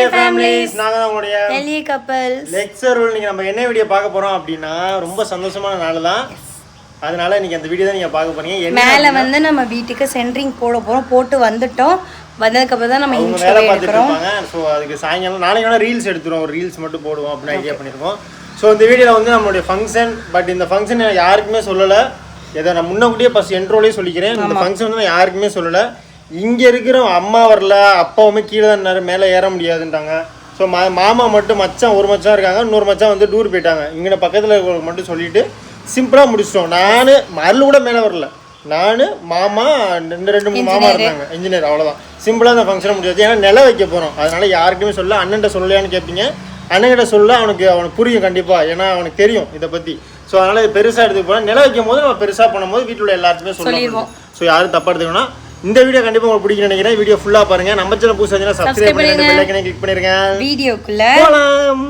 எலிய families நாங்க தான் உங்களுடைய எளிய கப்பல் லெக்சர் இன்னைக்கு நம்ம என்ன வீடியோ பார்க்க போறோம் அப்படின்னா ரொம்ப சந்தோஷமான நாள் தான் அதனால இன்னைக்கு அந்த வீடியோ தான் நீங்க பார்க்க போறீங்க. மேலே வந்து நம்ம வீட்டுக்கு சென்ட்ரிங் போட போகிறோம் போட்டு வந்துட்டோம். வந்ததுக்கப்புறம் தான் நம்ம வேலை பார்த்துட்டு ஸோ அதுக்கு சாயங்காலம் நாளைக்கு வேணா ரீல்ஸ் எடுத்துருவோம். ஒரு ரீல்ஸ் மட்டும் போடுவோம் அப்படின்னு ஐடியா பண்ணியிருக்கோம் ஸோ இந்த வீடியோவில் வந்து நம்மளுடைய ஃபங்க்ஷன் பட் இந்த ஃபங்க்ஷன் யாருக்குமே சொல்லலை. இதை நான் முன்னக்கூட்டியே ஃபஸ்ட் என்ட்ரோலேயே சொல்லிக்கிறேன். இந்த ஃபங்க்ஷன் வந்து நான் யாருக்குமே சொல்லலை. இங்கே இருக்கிற அம்மா வரல அப்பாவுமே கீழே தான் மேலே ஏற முடியாதுன்ட்டாங்க. ஸோ மா மாமா மட்டும் மச்சான் ஒரு மச்சான் இருக்காங்க இன்னொரு மச்சான் வந்து டூர் போயிட்டாங்க. இங்கே பக்கத்தில் இருக்கிறவங்க மட்டும் சொல்லிட்டு சிம்பிளாக முடிச்சிட்டோம். நான் மருள் கூட மேலே வரல. நான் மாமா ரெண்டு ரெண்டு மூணு மாமா இருந்தாங்க. இன்ஜினியர் அவ்வளோதான் சிம்பிளாக அந்த ஃபங்க்ஷனை முடியாது ஏன்னா நில வைக்க போகிறோம் அதனால யாருக்குமே சொல்ல அண்ணன்ட்ட சொல்லலையான்னு கேட்பீங்க அண்ணன்கிட்ட சொல்ல அவனுக்கு அவனுக்கு புரியும் கண்டிப்பாக ஏன்னா அவனுக்கு தெரியும் இதை பற்றி ஸோ அதனால் பெருசாக எடுத்துக்க போனால் நில வைக்கும் போது நம்ம பெருசாக பண்ணும்போது வீட்டில் உள்ள எல்லாருக்குமே சொல்லிடுவோம் ஸோ யாரும் தப்பாக எடுத்துக்கணும் இந்த வீடியோ கண்டிப்பாக உங்களுக்கு பிடிக்கும் நினைக்கிறேன். வீடியோ ஃபுல்லாக பாருங்க. நம்ம சேனல் புதுசாக இருந்துச்சுன்னா சப்ஸ்கிரைப் பண்ணி பெல் ஐக்கனை கிளிக் பண்ணிருங்க. வீடியோக்குள்ள போலாம்.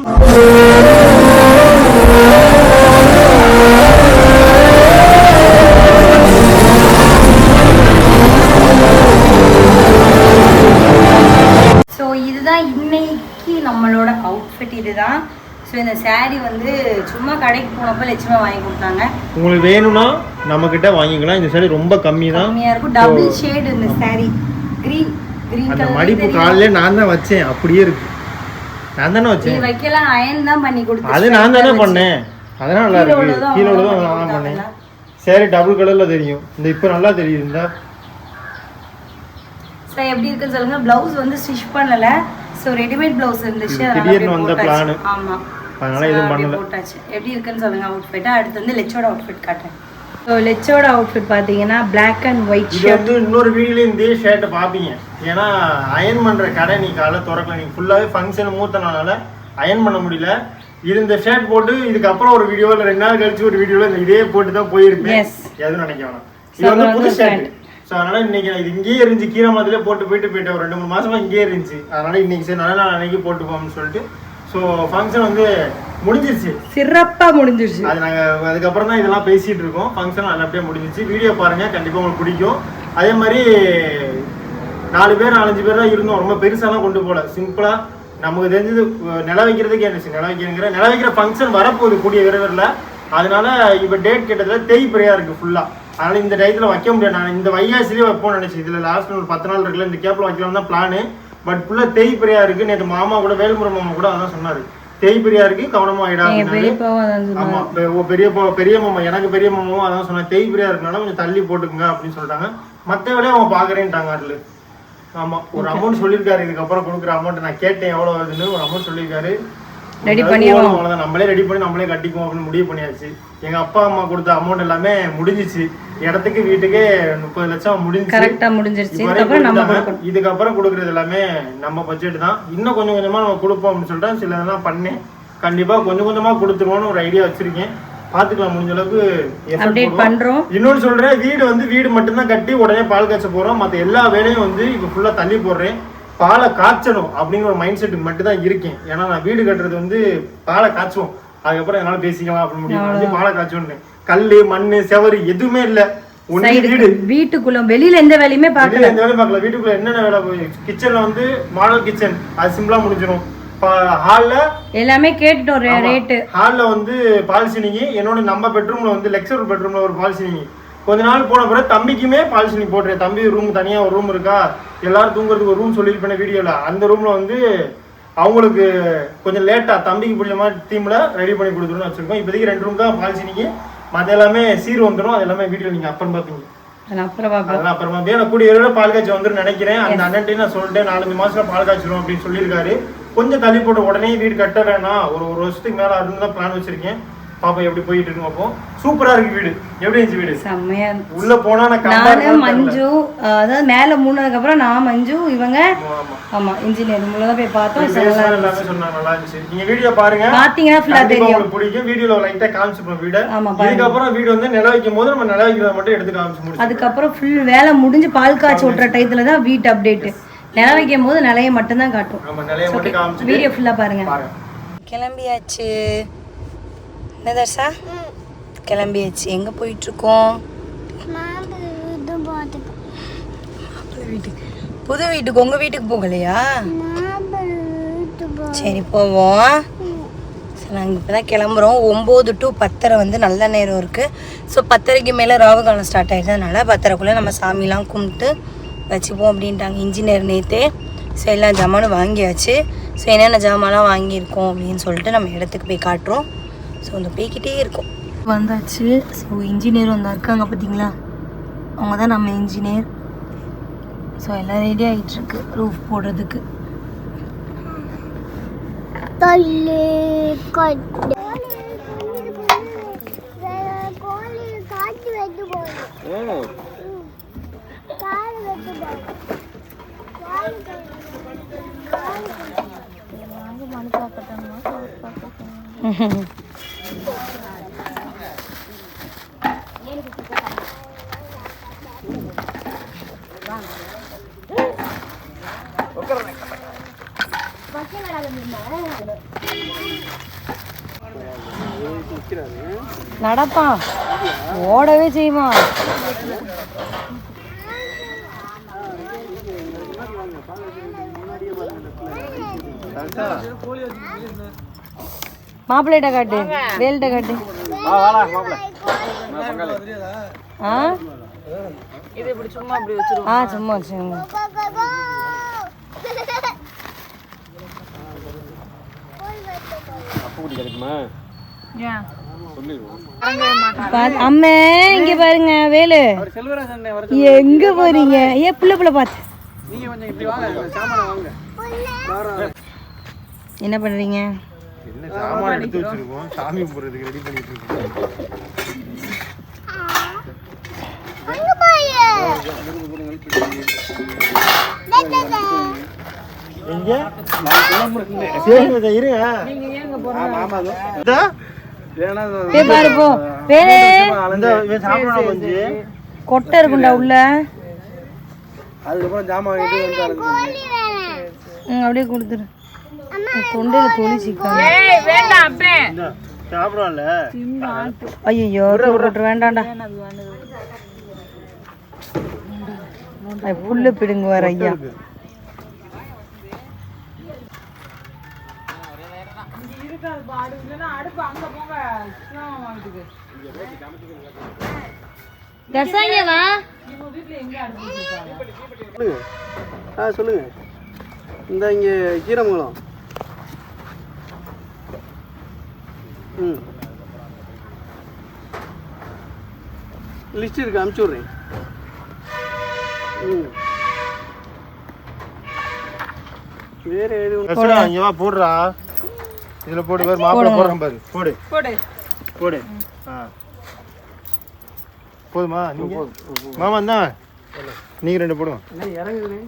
ஸோ இதுதான் இன்னைக்கு நம்மளோட அவுட்ஃபிட் இதுதான் ஸோ இந்த saree வந்து சும்மா கடைக்கு போனப்போ லட்சுமா வாங்கி கொடுத்தாங்க. உங்களுக்கு வேணும்னா நம்ம கிட்ட வாங்கிக்கலாம். இந்த சைடு ரொம்ப கம்மி தான் கம்மியாக இருக்கும் டபுள் ஷேட் இந்த saree. க்ரீன் க்ரீன் அந்த மடிப்பு காலையில நான் தான் வச்சேன். அப்படியே இருக்கு. நான் தானே நீ வச்சேன். வைக்கலாம். அயன் தான் பண்ணி கொடுத்து அது நான் தானே பண்ணேன். அதெல்லாம் நல்லா இருக்கு. கீழே தான் நான் பண்ணி பண்ணேன். சரி டபுள் கலர்ல தெரியும். இந்த இப்போ நல்லா தெரியுது. இந்த ஸோ எப்படி இருக்குன்னு சொல்லுங்க. ப்ளவுஸ் வந்து ஸ்டிச் பண்ணல. ஸோ ரெடிமேட் ப்ளவுஸ் இருந்துச்சு திடீர்னு வந்த போட்டாச்சு. plan. அதனால எதுவும் பண்ணல. போட்டாச்சு. எப்படி இருக்குன்னு சொல்லுங்க அவுட்ஃபிட் அடுத்து வந்து லெச்சோட அவுட்ஃபிட் காட்டுறேன். ஸோ லெச்சோட அவுட்ஃபிட் பார்த்தீங்கன்னா Black அண்ட் ஒயிட் இது வந்து இன்னொரு வீடியோல இந்த ஷர்ட்டை பார்ப்பீங்க. ஏன்னா அயன் பண்ற கடை நீ காலை திறக்கல. நீ ஃபுல்லாவே ஃபங்க்ஷன் மூத்தனால அயன் பண்ண முடியல. இது இந்த ஷர்ட் போட்டு இதுக்கப்புறம் ஒரு வீடியோ இல்லை ரெண்டு நாள் கழிச்சு ஒரு இந்த இதே போட்டு தான் போயிருப்பேன். எதுவும் நினைக்க வேணாம். இது வந்து புது ஷர்ட் ஸோ அதனால இன்னைக்கு நான் இது இங்கேயே இருந்துச்சு. கீரை மாதிரிலே போட்டு போயிட்டு போயிட்டேன். ஒரு ரெண்டு மூணு மாசமா இங்கேயே இருந்துச்சு. அதனால இன்னைக்கு சரி நல்ல நாள் அன்னைக்கு போட்டு போவோம்னு சொல்லிட்டு ஸோ ஃபங்க்ஷன் வந்து முடிஞ்சிருச்சு. சிறப்பா முடிஞ்சிருச்சு. அது நாங்கள் அதுக்கப்புறம் தான் இதெல்லாம் பேசிட்டு இருக்கோம். ஃபங்க்ஷன் நல்லபடியாக முடிஞ்சிச்சு வீடியோ பாருங்க. கண்டிப்பாக உங்களுக்கு பிடிக்கும். அதே மாதிரி நாலு பேர் நாலஞ்சு பேர் தான் இருந்தோம். ரொம்ப பெருசாலாம் கொண்டு போகல. சிம்பிளாக நமக்கு தெரிஞ்சது நில வைக்கிறதுக்கு என்ன நில வைக்கிறங்கிற நில வைக்கிற ஃபங்க்ஷன் வரப்போகுது கூடிய விரைவில். அதனால இப்போ டேட் கேட்டதில் தேய்பிரையாக இருக்குது ஃபுல்லாக அதனால இந்த டயத்தில் வைக்க முடியாது நான் இந்த வைகாசிலேயே வைப்போம்னு நினச்சேன். இதில் லாஸ்ட் ஒரு பத்து நாள் இருக்குல்ல இந்த கேப்பில் வைக்கலாம் தான் பிளானு பட் ஃபுல்லாக தேய்பிரையாக இருக்குது நேற்று மாமா கூட வேல்முறை மாமா கூட அதான் சொன்னார். ஆகிடாது பெரியப்பாவும் அதான் சொன்னாங்க. ஆமா பெரிய பெரிய மாமா எனக்கு பெரிய மாமாவும் அதான் சொன்னா தேய்பிரியா இருக்கனால கொஞ்சம் தள்ளி போட்டுக்குங்க அப்படின்னு சொல்லிட்டாங்க. மத்த வேலையை அவங்க பாக்குறேன்ட்டாங்க அதுல. ஆமா ஒரு அமௌண்ட் சொல்லியிருக்காரு. இதுக்கப்புறம் கொடுக்குற அமௌண்ட் நான் கேட்டேன் எவ்வளவு வருதுன்னு ஒரு அமௌண்ட் சொல்லியிருக்காரு. அதாவது பண்ணிடுவோம். போதும், அவ்வளவுதான். நம்மளே ரெடி பண்ணி நம்மளே கட்டிக்குவோம் அப்படின்னு முடிவு பண்ணியாச்சு. எங்க அப்பா அம்மா கொடுத்த அமௌண்ட் எல்லாமே முடிஞ்சிச்சு. இடத்துக்கு வீட்டுக்கே முப்பது லட்சம் முடிஞ்சிச்சு. கரெக்டா முடிஞ்சிருச்சு. இதுக்கப்புறம் கொடுக்கறது எல்லாமே நம்ம பட்ஜெட் தான். இன்னும் கொஞ்சம் கொஞ்சமா நம்ம கொடுப்போம் அப்படின்னு சொல்லிட்டு சில இதெல்லாம் பண்ணேன். கண்டிப்பா கொஞ்சம் கொஞ்சமா கொடுத்துருவோம்னு ஒரு ஐடியா வச்சிருக்கேன். பாத்துக்கலாம் முடிஞ்ச அளவுக்கு அப்டேட். பண்றோம். இன்னொன்னு சொல்றேன் வீடு வந்து வீடு மட்டும்தான் கட்டி உடனே பால் காய்ச்ச போறோம். மத்த எல்லா வேலையும் வந்து இப்ப ஃபுல்லா தள்ளி போடுறேன். பாலை காய்ச்சணும் அப்படிங்கிற ஒரு மைண்ட் செட்டுக்கு மட்டும் தான் இருக்கேன். ஏன்னா நான் வீடு கட்டுறது வந்து பாலை காய்ச்சுவோம். அதுக்கப்புறம் என்னால பேசிக்கலாம் அப்படின்னு முடியும் பாலை காய்ச்சுவேன் கல்லு மண்ணு செவரு எதுவுமே இல்ல. வீட்டுக்குள்ள வெளியில எந்த வேலையுமே பார்க்கல. எந்த வேலையும் பார்க்கல. வீட்டுக்குள்ள என்னென்ன வேலை கிச்சன்ல வந்து மாடல் கிச்சன் அது சிம்பிளா முடிஞ்சிடும் ஹால்ல எல்லாமே கேட்டுட்டோம் ரேட்டு ஹால்ல வந்து பால் சீனிங்கி என்னோட நம்ம பெட்ரூம்ல வந்து லெக்சர் பெட்ரூம்ல ஒரு பால் சீனிங்கி கொஞ்ச நாள் போன பிறகு தம்பிக்குமே பால் சீனிங் போட்டுறேன் தம்பி ரூம் தனியா ஒரு ரூம் இருக்கா? எல்லாரும் தூங்குறதுக்கு ஒரு ரூம் சொல்லியிருப்பேன் வீடியோல அந்த ரூம்ல வந்து அவங்களுக்கு கொஞ்சம் லேட்டா தம்பிக்கு பிடிச்ச மாதிரி தீம்ல ரெடி பண்ணி கொடுத்துருன்னு வச்சிருக்கோம். இப்போதைக்கு ரெண்டு ரூம் தான் பால் சீனிங்கி மற்ற எல்லாமே சீர் வந்துடும் அது எல்லாமே வீடியோ நீங்க அப்புறம் பார்ப்பீங்க. அதெல்லாம் அப்புறமா நான் கூடிய விரைவில் பால் காய்ச்சி வந்துரும் நினைக்கிறேன். அந்த அண்ணன்ட்டையும் நான் சொல்லிட்டேன். நாலஞ்சு மாசத்துல பால் காய்ச்சிரும் அப்படின்னு சொல்லியிருக்காரு. கொஞ்சம் தள்ளி போட்டு உடனே வீடு கட்ட வேணாம். ஒரு ஒரு வருஷத்துக்கு மேல அதுன்னு தான் பிளான் வச்சிருக்கேன். பாப்பா எப்படி போயிட்டு இருக்கு அப்போ சூப்பரா இருக்கு வீடு. எப்படி இருந்துச்சு வீடு? செம்மையா. உள்ள போனா நான் மஞ்சு அதாவது மேல மூணதுக்கு அப்புறம் நான் மஞ்சு இவங்க ஆமா, இன்ஜினியர் மூலம் போய் பார்த்தோம். எல்லாமே சொன்னாங்க நல்லா இருந்துச்சு. நீங்க வீடியோ பாருங்க. பாத்தீங்கன்னா ஃபுல்லா தெரியும். உங்களுக்கு பிடிக்கும். வீடியோல லைட்டா காமிச்சிருப்போம் வீடு. ஆமா பாருங்க. வீடு வந்து நில வைக்கும் போது நம்ம நில வைக்கிறத மட்டும் எடுத்து காமிச்சு முடிச்சு அதுக்கப்புறம் ஃபுல் வேலை முடிஞ்சு பால் காய்ச்சி விட்டுற டயத்துல தான் வீட்டு அப்டேட் நில வைக்கும் போது நிலைய மட்டும்தான் காட்டும். வீடியோ ஃபுல்லா பாருங்க. பாருங்க. கிளம்பியாச்சு. என்ன தர்ஷா? கிளம்பியாச்சு. எங்கே போயிட்டுருக்கோம்? வீட்டுக்கு. புது வீட்டுக்கு உங்கள் வீட்டுக்கு போகலையா? சரி போவோம். சரி நாங்கள் இப்போ தான் கிளம்புறோம். ஒம்பது டு பத்தரை வந்து நல்ல நேரம் இருக்குது ஸோ பத்தரைக்கு மேலே ராகு காலம் ஸ்டார்ட் ஆகிடுறதுனால பத்தரைக்குள்ளே நம்ம சாமிலாம் கும்பிட்டு வச்சுப்போம் அப்படின்ட்டாங்க இன்ஜினியர் நேற்றே ஸோ எல்லா ஜாமானும் வாங்கியாச்சு. ஸோ என்னென்ன ஜாமான்லாம் வாங்கியிருக்கோம் அப்படின்னு சொல்லிட்டு நம்ம இடத்துக்கு போய் காட்டுறோம். ஸோ அந்த போய்கிட்டே இருக்கோம். வந்தாச்சு. ஸோ இன்ஜினியர் வந்தா இருக்காங்க பார்த்தீங்களா அவங்க தான் நம்ம இன்ஜினியர் ஸோ எல்லாம் ரெடி ஆகிட்டுருக்கு ரூஃப் போடுறதுக்கு. தள்ளு கொண்டு கோழி காட்டு வெட்டு போகுது காடு வெட்டு போகுது மணி பார்க்கட்டோம்னா நடப்பான் ஓடவே செய்வான் மாப்பிள்ளைகிட்ட காட்டு வேல்கிட்ட காட்டு. ஆ? இது இப்படி சும்மா வச்சிருவோம். ஆ சும்மா வச்சுருங்க. அம்மே இங்க பாருங்க வேலு. எங்க போறீங்க? ஏ புள்ள புள்ள பார்த்து என்ன பண்றீங்க? என்ன சாமான் எடுத்து வச்சிருக்கோம். சாமி கும்பிட்றதுக்கு ரெடி பண்ணிட்டு இருக்கோம். அங்க போய் எங்க இருங்க பாரு போ. கொட்டை இருக்குண்டா உள்ள. அதுக்கப்புறம் ஜாமான் வாங்கிட்டு வந்து ம், அப்படியே கொடுத்துரு. தொண்டையில இந்த சாப்பிடுவான்ல? ஐயோ விட்டு வேண்டாம்டா. புல்லு பிடுங்குவார் ஐயா. தர்சாங்கவா? சொல்லுங்க. ஆ சொல்லுங்க. இந்த இங்கே கீரமங்கலம். ம். லிஸ்ட் இருக்கு அமுச்சு விட்றேன். ம். வேறு எதுவும் போடுறா. இதுல போடு பாரு மாப்பிள்ளை போடுறேன் பாரு. போடு. போடு. போடு. ஆ. போதுமா? நீங்க? மாமா தான் நீங்க ரெண்டு போடுங்க. என்ன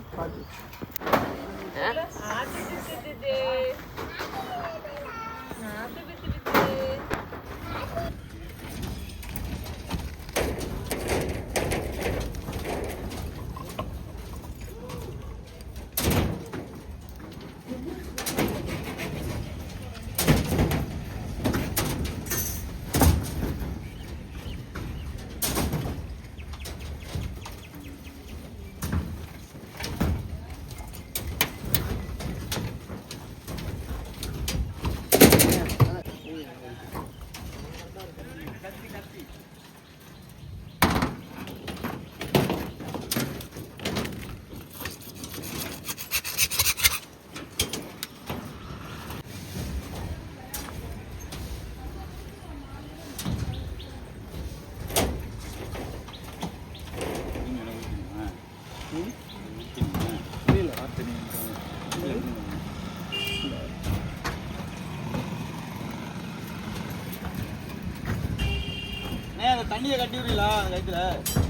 தண்ணியை கட்டி விடலா அந்த கயித்துல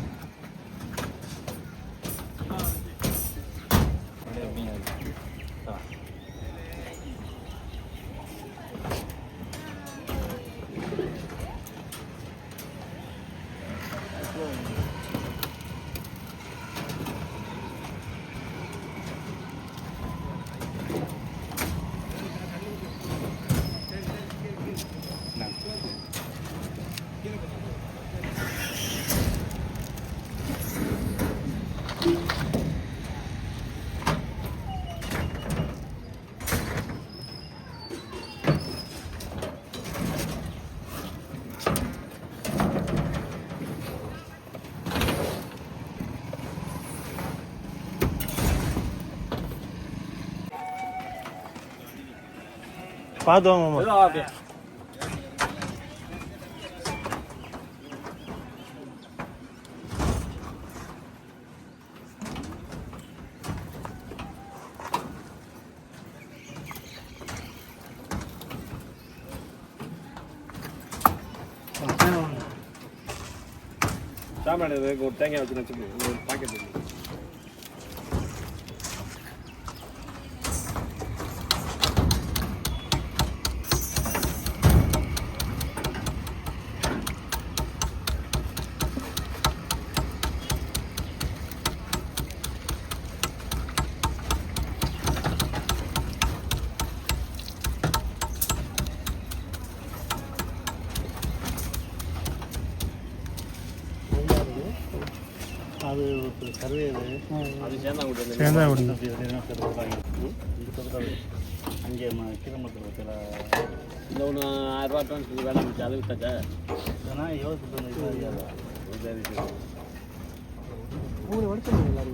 பார்த்து வாங்க மாமா மெதுவா சாமான் இதுக்கு ஒரு தேங்காய் வச்சு நினச்சிக்கோங்க ஒரு பாக்கெட் அது சர்வே அது சேர்ந்தா கொடுங்க அங்கே கிலோமீட்டர் இந்த ஒன்று ஆயிரம் ரூபா அட்வான்ஸ் வேலை இருந்துச்சு அதை விட்டாச்சா ஏன்னா யோசிச்சு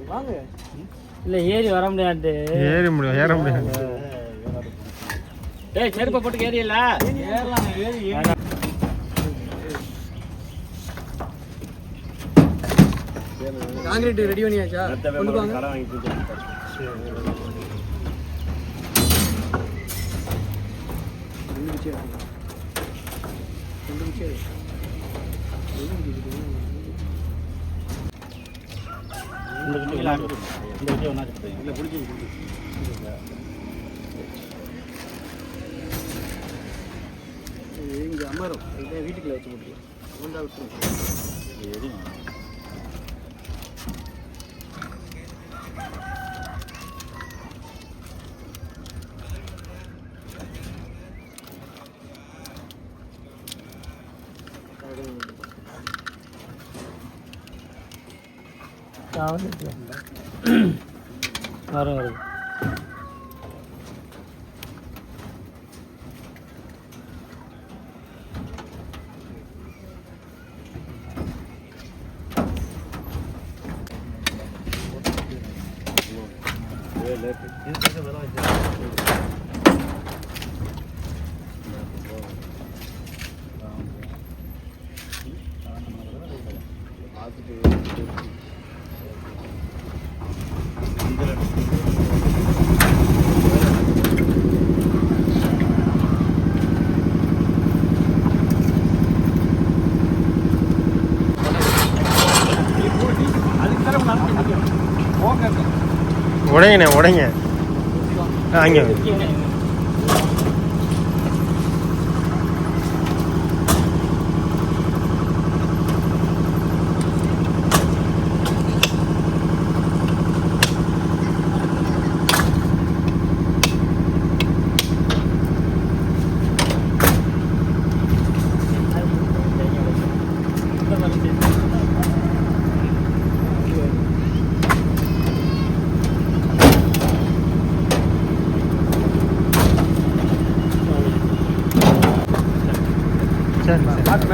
வாங்க. இல்லை ஏறி வர முடியாது. ஏறி முடியும் ஏற முடியாது. டேய் செருப்பை போட்டு ஏறியல ஏறலாம் ஏறி காங்கிரீட் ரெடி பண்ணியாச்சா? கொண்டு வாங்க இல்லை பிடிச்சி இங்கே அமரும். வீட்டுக்குள்ள வச்சு முடியும் கொண்டா விட்டுருங்க. కావాలి అరవరు Thank you. உடைங்கண்ணே உடைங்க அங்கே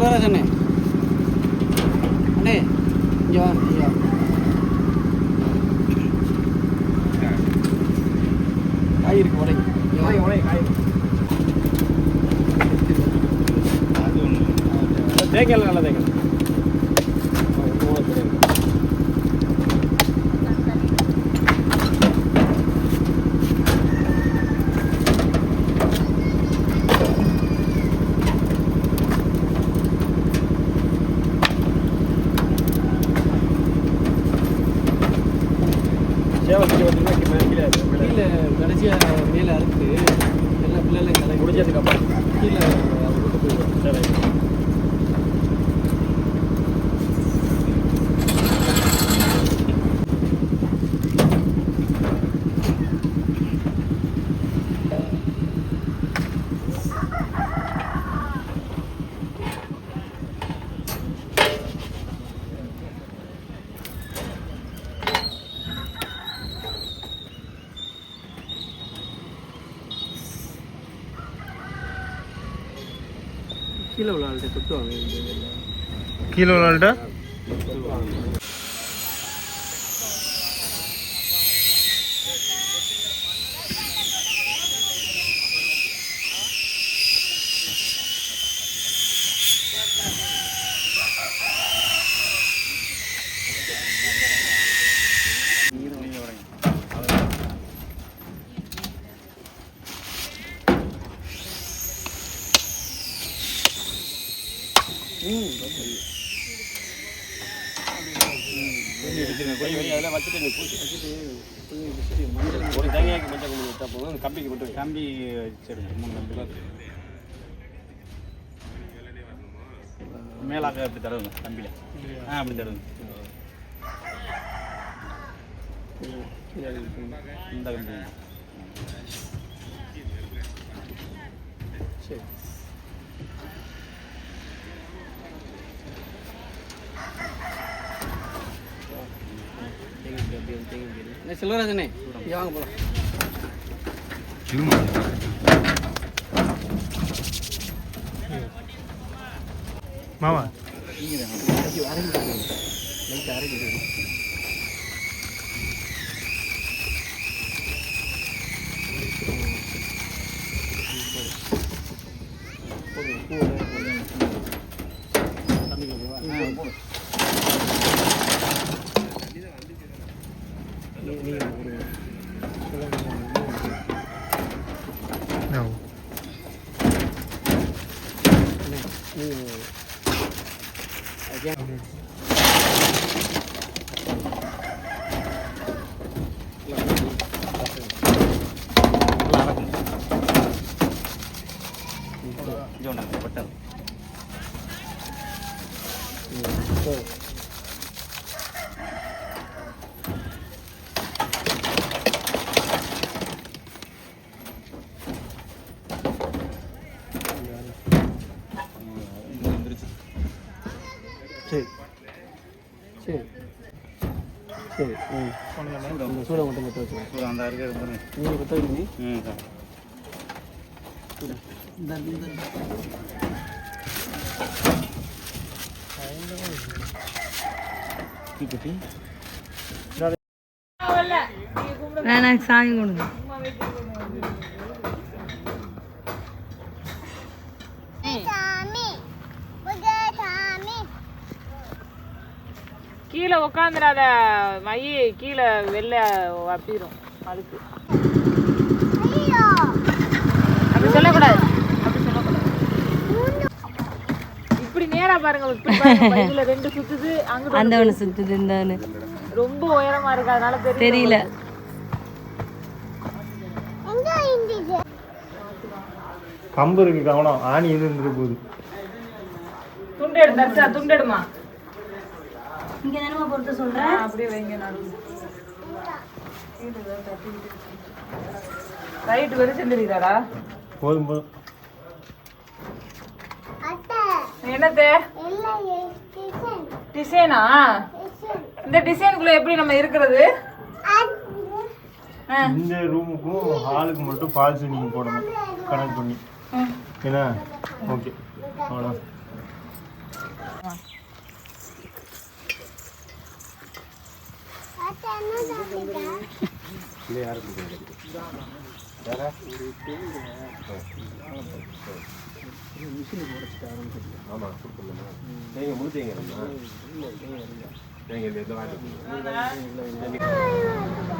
সুন্দর আছে கீழே உள்ள ஆள்கிட்ட கொட்டுவாங்க இந்த இதெல்லாம் கீழே விளாண்ட ஒரு தேங்காய்க்கு மஞ்சள் குங்குமம் வச்சா போதும். அந்த கம்பிக்கு மட்டும் கம்பி சரி மூணு கம்பியில் மேலாக்க அப்படி தடவுங்க கம்பியில். ஆ அப்படி தடவுங்க. இந்த கம்பி. சரி தேங்க அப்படி அப்படியே தேங்க அப்படி என்ன செல்வராஜனே? இங்க வாங்க போலாம். மாமா. லைட் ಮಾಡ್ತೀವಿ ನಾವು ಒಟ್ಟ தீப்பெட்டி வேணாம் சாமி கொடுங்க சாமி புக சாமி. கீழே உட்காந்துடாத மைய கீழே வெளில அப்பிடும் அதுக்கு ஐயோ அப்படி சொல்லக்கூடாது அப்படி சொல்லக்கூடாது இப்படி நேரா பாருங்க மையில ரெண்டு சுத்துது அங்கிட்டு அந்த ஒன்று சுத்துது இந்த ஒன்று ரொம்ப உயரமா இருக்கு அதனால தெரியல தெரியல. எங்க இருந்துச்சு கம்பு இருக்கு கவனம். ஆணி எது இருந்துட்டு போகுது? துண்டு எடு தர்ஷா துண்டு எடுமா? இங்கே தானே பொறுத்த சொல்கிறேன் அப்படியே வைங்க நடுவு ரைட் வெளிச்சம் தெரியுதாடா போதும் போதும். கிச்சன் டிசைனா? இந்த டிசைனுக்குள்ள எப்படி நம்ம இருக்கிறது. இந்த ரூமுக்கும் ஹாலுக்கு மட்டும் பால் சீனிங் போடணும். கனெக்ட் பண்ணி. என்ன ஓகே அவ்வளோ அத்தை என்ன சாப்பிட்டா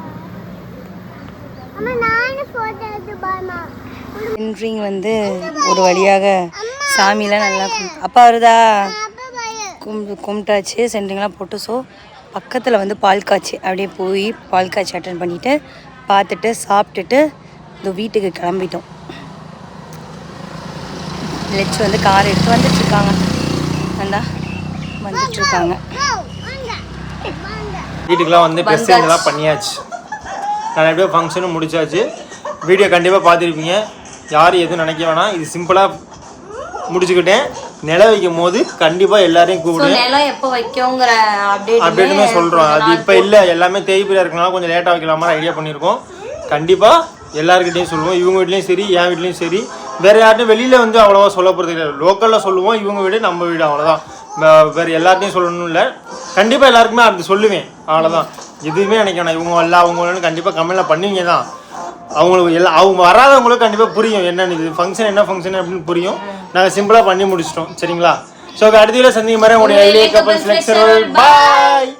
அம்மா நானும் போட்டோ எடுத்து பாருமா என்ட்ரிங் வந்து ஒரு வழியாக சாமியெல்லாம் நல்லா கும் அப்பா வருதா? கும்பிட்டு கும்பிட்டாச்சு சென்ட்ரிங்லாம் போட்டு ஸோ பக்கத்தில் வந்து பால் காய்ச்சி அப்படியே போய் பால் காய்ச்சி அட்டன் பண்ணிவிட்டு பார்த்துட்டு சாப்பிட்டுட்டு இந்த வீட்டுக்கு கிளம்பிட்டோம். லெச்சு வந்து கார் எடுத்து வந்துட்டுருக்காங்க வந்தா வந்துட்டுருக்காங்க வீட்டுக்கெலாம் வந்து இதெல்லாம் பண்ணியாச்சு. நான் எப்படியோ ஃபங்க்ஷனும் முடிச்சாச்சு. வீடியோ கண்டிப்பாக பார்த்துருப்பீங்க. யாரும் எதுவும் நினைக்க வேணாம். இது சிம்பிளாக முடிச்சுக்கிட்டேன். நில வைக்கும் போது கண்டிப்பாக எல்லாரையும் கூப்பிடுவேன் நிலம் எப்போ வைக்கோங்கிற அப்டேட் அப்படின்னு சொல்கிறோம் அது இப்போ இல்லை. எல்லாமே தேய்பிரியாக இருக்கனால கொஞ்சம் லேட்டாக வைக்கலாமா ஐடியா பண்ணியிருக்கோம். கண்டிப்பாக எல்லாருக்கிட்டையும் சொல்லுவோம். இவங்க வீட்லேயும் சரி என் வீட்லேயும் சரி. வேற யார்ட்டும் வெளியில வந்து அவ்வளோவா சொல்ல போகிறது இல்லை. லோக்கலில் சொல்லுவோம் இவங்க வீடு நம்ம வீடு அவ்வளோதான் வேற எல்லார்ட்டையும் சொல்லணும் இல்லை. கண்டிப்பாக எல்லாருக்குமே அது சொல்லுவேன் அவ்வளோதான் எதுவுமே நினைக்க வேணாம். இவங்க வரல அவங்க வரலன்னு கண்டிப்பாக கமெண்ட்ல பண்ணுவீங்க தான். அவங்களுக்கு எல்லா அவங்க வராதவங்களுக்கு கண்டிப்பாக புரியும் என்னன்னு. இது ஃபங்க்ஷன் என்ன ஃபங்க்ஷன் அப்படின்னு புரியும். நாங்கள் சிம்பிளாக பண்ணி முடிச்சிட்டோம். சரிங்களா? ஸோ அடுத்த சந்திக்கும் மாதிரி உங்களுடைய எளிய கப்பல்ஸ் லெக்சர் பாய்